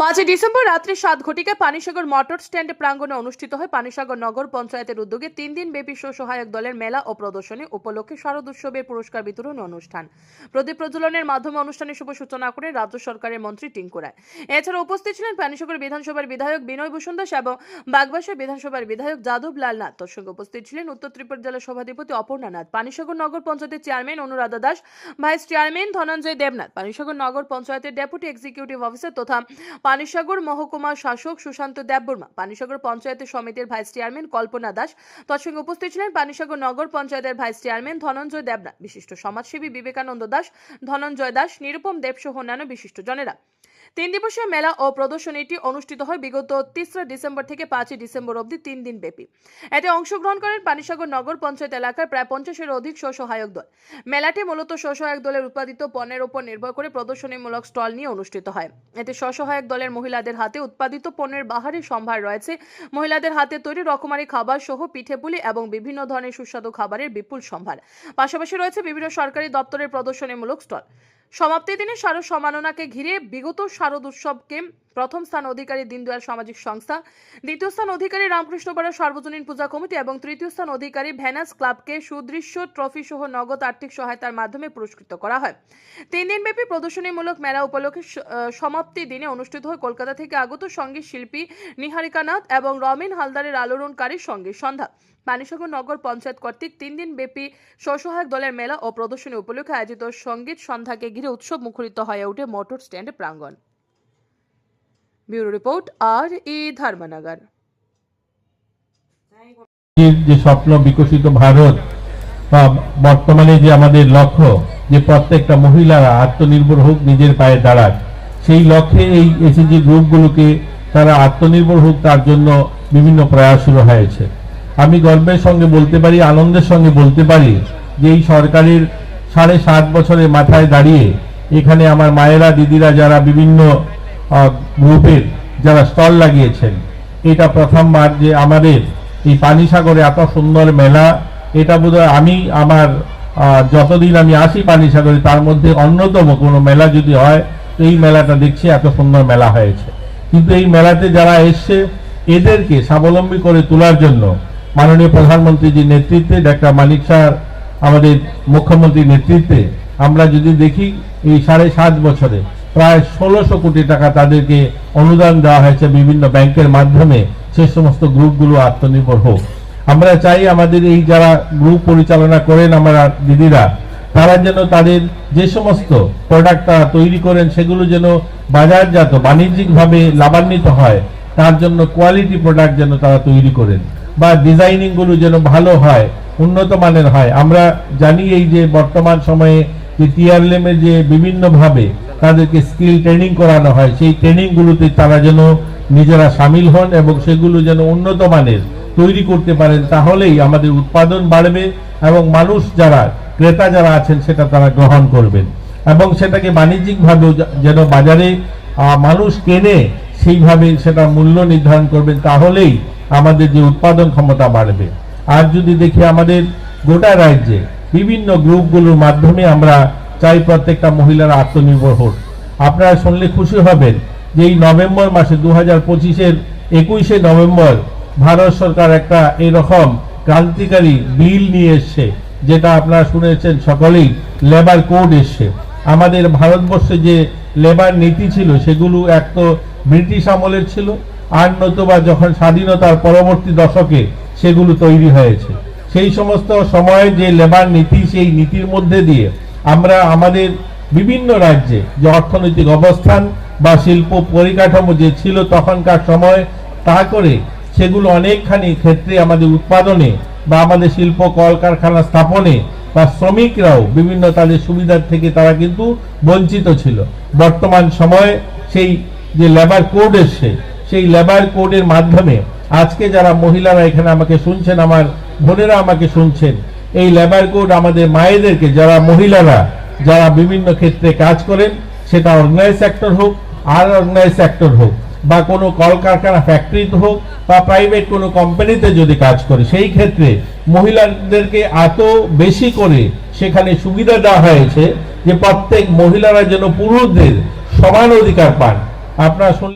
পাঁচই ডিসেম্বর রাত্রি সাত ঘটিকায় পানিসাগর মোটর স্ট্যান্ড প্রাঙ্গণে অনুষ্ঠিত হয় পানিসাগর নগর পঞ্চায়েতের উদ্যোগে তিন দিন ব্যাপী স্বসহায়ক দলের মেলা ও প্রদর্শনী উপলক্ষে শারদ উৎসবের পুরস্কার বিতরণ অনুষ্ঠান। প্রদীপ প্রজ্বলনের মাধ্যমে অনুষ্ঠানের শুভ সূচনা করেন রাজ্য সরকারের মন্ত্রী টিঙ্কু রায়। এছাড়া উপস্থিত ছিলেন পানিসাগর বিধানসভার বিধায়ক বিনয় ভূষণ দাস এবং বাগবাসা বিধানসভার বিধায়ক যাদব লাল নাথ। তোর সঙ্গে উপস্থিত ছিলেন উত্তর ত্রিপুরা জেলা সভাধিপতি অপর্ণা নাথ, পানিসাগর নগর পঞ্চায়েতের chairman Anuradha Das, vice chairman Dhananjoy Debnath, Panisagar Nagar পঞ্চায়েতের ডেপুটি এক্সিকিউটিভ অফিসার তথা পানিসাগর মহকুমা শাসক সুশান্ত দেববর্মা পানিসাগর পঞ্চায়েতের সমিতির ভাইস চেয়ারম্যান কল্পনা দাস, তৎসঙ্গে উপস্থিত ছিলেন পানিসাগর নগর পঞ্চায়েতের ভাইস চেয়ারম্যান ধনঞ্জয় দেবনা বিশিষ্ট সমাজসেবী বিবেকানন্দ দাস, ধনঞ্জয় দাস, নিরুপম দেবসহ অন্যান্য বিশিষ্ট জনেরা তিন দিবসীয় মেলা ও প্রদর্শনীটি অনুষ্ঠিত হয় বিগত তেসরা ডিসেম্বর থেকে পাঁচই ডিসেম্বর অবধি তিন দিন ব্যাপী। এতে অংশগ্রহণ করেন পানিসাগর নগর পঞ্চায়েত এলাকার প্রায় পঞ্চাশের অধিক স্বসহায়ক দল। মেলাটি মূলত স্বসহায়ক দলের উৎপাদিত পণ্যের উপর নির্ভর করে প্রদর্শনীমূলক স্টল নিয়ে অনুষ্ঠিত হয়। এতে স্বসহায়ক দলের মহিলাদের হাতে উৎপাদিত পণ্যের বাহারি সম্ভার রয়েছে। মহিলাদের হাতে তৈরি রকমারি খাবার সহ পিঠেপুলি এবং বিভিন্ন ধরনের সুস্বাদু খাবারের বিপুল সম্ভার। পাশাপাশি রয়েছে বিভিন্ন সরকারি দপ্তরের প্রদর্শনীমূলক স্টল। সমাপ্তি দিনে শারদ সম্মাননাকে ঘিরে বিগত শারদ উৎসবকে প্রথম স্থান অধিকারী দীনদয়াল সামাজিক সংস্থা। দ্বিতীয় স্থান অধিকারী রামকৃষ্ণ পাড়া সার্বজনীন পূজা কমিটি এবং তৃতীয় স্থান অধিকারী ভ্যানাস ক্লাবকে সুদৃশ্য ট্রফি সহ নগদ আর্থিক সহায়তার মাধ্যমে পুরস্কৃত করা হয়। তিন দিনব্যাপী প্রদর্শনীমূলক মেলা উপলক্ষে সমাপ্তি দিনে অনুষ্ঠিত হয় কলকাতা থেকে আগত সংগীত শিল্পী নিহারিকা নাথ এবং রমিন হালদারের আলোড়নকারী সংগীত সন্ধ্যা। পানিসাগর নগর পঞ্চায়েত কর্তৃক তিন দিন ব্যাপী স্বসহায়ক দলের মেলা ও প্রদর্শনী উপলক্ষে আয়োজিত সংগীত সন্ধ্যাকে ঘিরে উৎসব মুখরিত হয়ে ওঠে মোটর স্ট্যান্ড প্রাঙ্গণ। ব্যুরো রিপোর্ট আর ই ধর্মনগর। যে- স্বপ্ন বিকশিত ভারত বা বর্তমানে যে আমাদের লক্ষ্য যে প্রত্যেকটা মহিলারা আত্মনির্ভর হোক, নিজের পায়ে দাঁড়াক, সেই লক্ষ্যে এই এসএসজি গ্রুপগুলোকে তারা আত্মনির্ভর হোক, তার জন্য বিভিন্ন প্রয়াস শুরু হয়েছে। আমি গর্বের সঙ্গে বলতে পারি, আনন্দের সঙ্গে বলতে পারি যে এই সরকারের সাড়ে সাত বছরের মাথায় দাঁড়িয়ে এখানে আমার মায়েরা, দিদিরা যারা বিভিন্ন গ্রুপের যারা স্টল লাগিয়েছেন, এটা প্রথমবার যে আমাদের এই পানিসাগরে এত সুন্দর মেলা, এটা বোধহয় আমি আমার যতদিন আমি আসি পানিসাগরে, তার মধ্যে অন্যতম কোনো মেলা যদি হয়, তো এই মেলাটা দেখছি এত সুন্দর মেলা হয়েছে। কিন্তু এই মেলাতে যারা এসছে, এদেরকে স্বাবলম্বী করে তোলার জন্য মাননীয় প্রধানমন্ত্রীজির নেতৃত্বে, ডাক্তার মানিক স্যার, আমাদের মুখ্যমন্ত্রীর নেতৃত্বে আমরা যদি দেখি, এই সাড়ে সাত বছরে প্রায় ষোলোশো কোটি টাকা তাদেরকে অনুদান দেওয়া হয়েছে বিভিন্ন ব্যাংকের মাধ্যমে। সে সমস্ত গ্রুপগুলো আত্মনির্ভর হোক। আমরা চাই আমাদের এই যারা গ্রুপ পরিচালনা করেন আমরা দিদিরা, তারা যেন তাদের যে সমস্ত প্রোডাক্ট তারা তৈরি করেন, সেগুলো যেন বাজারজাত, বাণিজ্যিকভাবে লাভান্বিত হয়, তার জন্য কোয়ালিটি প্রোডাক্ট যেন তারা তৈরি করেন বা ডিজাইনিংগুলো যেন ভালো হয়, উন্নত মানের হয়। আমরা জানি এই যে বর্তমান সময়ে যে টিআরএলেমের যে বিভিন্নভাবে তাদেরকে স্কিল ট্রেনিং করানো হয়। সেই ট্রেনিংগুলোতে তারা যেন নিজেরা সামিল হন এবং সেগুলো যেন উন্নত মানের তৈরি করতে পারেন, তাহলেই আমাদের উৎপাদন বাড়বে এবং মানুষ যারা, ক্রেতা যারা আছেন সেটা তারা গ্রহণ করবেন। এবং সেটাকে বাণিজ্যিকভাবে যেন বাজারে মানুষ কেনে, সেইভাবে সেটা মূল্য নির্ধারণ করবেন, তাহলেই আমাদের যে উৎপাদন ক্ষমতা বাড়বে। আর যদি দেখি আমাদের গোটা রাজ্যে বিভিন্ন গ্রুপগুলোর মাধ্যমে আমরা চাই প্রত্যেকটা মহিলারা আত্মনির্ভর হোক। আপনারা শুনলে খুশি হবেন যে এই নভেম্বর মাসে দু হাজার পঁচিশের একুশে নভেম্বর ভারত সরকার একটা এরকম ক্রান্তিকারী বিল নিয়ে এসছে, যেটা আপনারা শুনেছেন সকলেই লেবার কোড এসছে। আমাদের ভারতবর্ষে যে লেবার নীতি ছিল, সেগুলো এক তো ব্রিটিশ আমলের ছিল, আর নতুবা যখন স্বাধীনতার পরবর্তী দশকে সেগুলো তৈরি হয়েছে। সেই সমস্ত সময়ে যে লেবার নীতি, সেই নীতির মধ্যে দিয়ে আমরা আমাদের বিভিন্ন রাজ্যে যে অর্থনৈতিক অবস্থান বা শিল্প পরিকাঠামো যে ছিল তখনকার সময়, তা করে সেগুলো অনেকখানি ক্ষেত্রে আমাদের উৎপাদনে বা আমাদের শিল্প কলকারখানা স্থাপনে বা শ্রমিকরাও বিভিন্ন তাদের সুবিধার থেকে তারা কিন্তু বঞ্চিত ছিল। বর্তমান সময়ে সেই যে লেবার কোড এসছে, সেই লেবার কোডের মাধ্যমে আজকে যারা মহিলারা এখানে আমাকে শুনছেন, আমার বোনেরা আমাকে শুনছেন এই লেবার কোড আমাদের মায়েদেরকে, যারা মহিলারা, যারা বিভিন্ন ক্ষেত্রে কাজ করেন, সেটা অর্গানাইজ সেক্টর হোক আর অর্গানাইজ সেক্টর হোক, বা কোনো কলকারখানা ফ্যাক্টরিতে হোক, বা প্রাইভেট কোনো কোম্পানিতে যদি কাজ করে, সেই ক্ষেত্রে মহিলাদেরকে এত বেশি করে সেখানে সুবিধা দেওয়া হয়েছে যে প্রত্যেক মহিলারা যেন পুরুষদের সমান অধিকার পান। আপনারা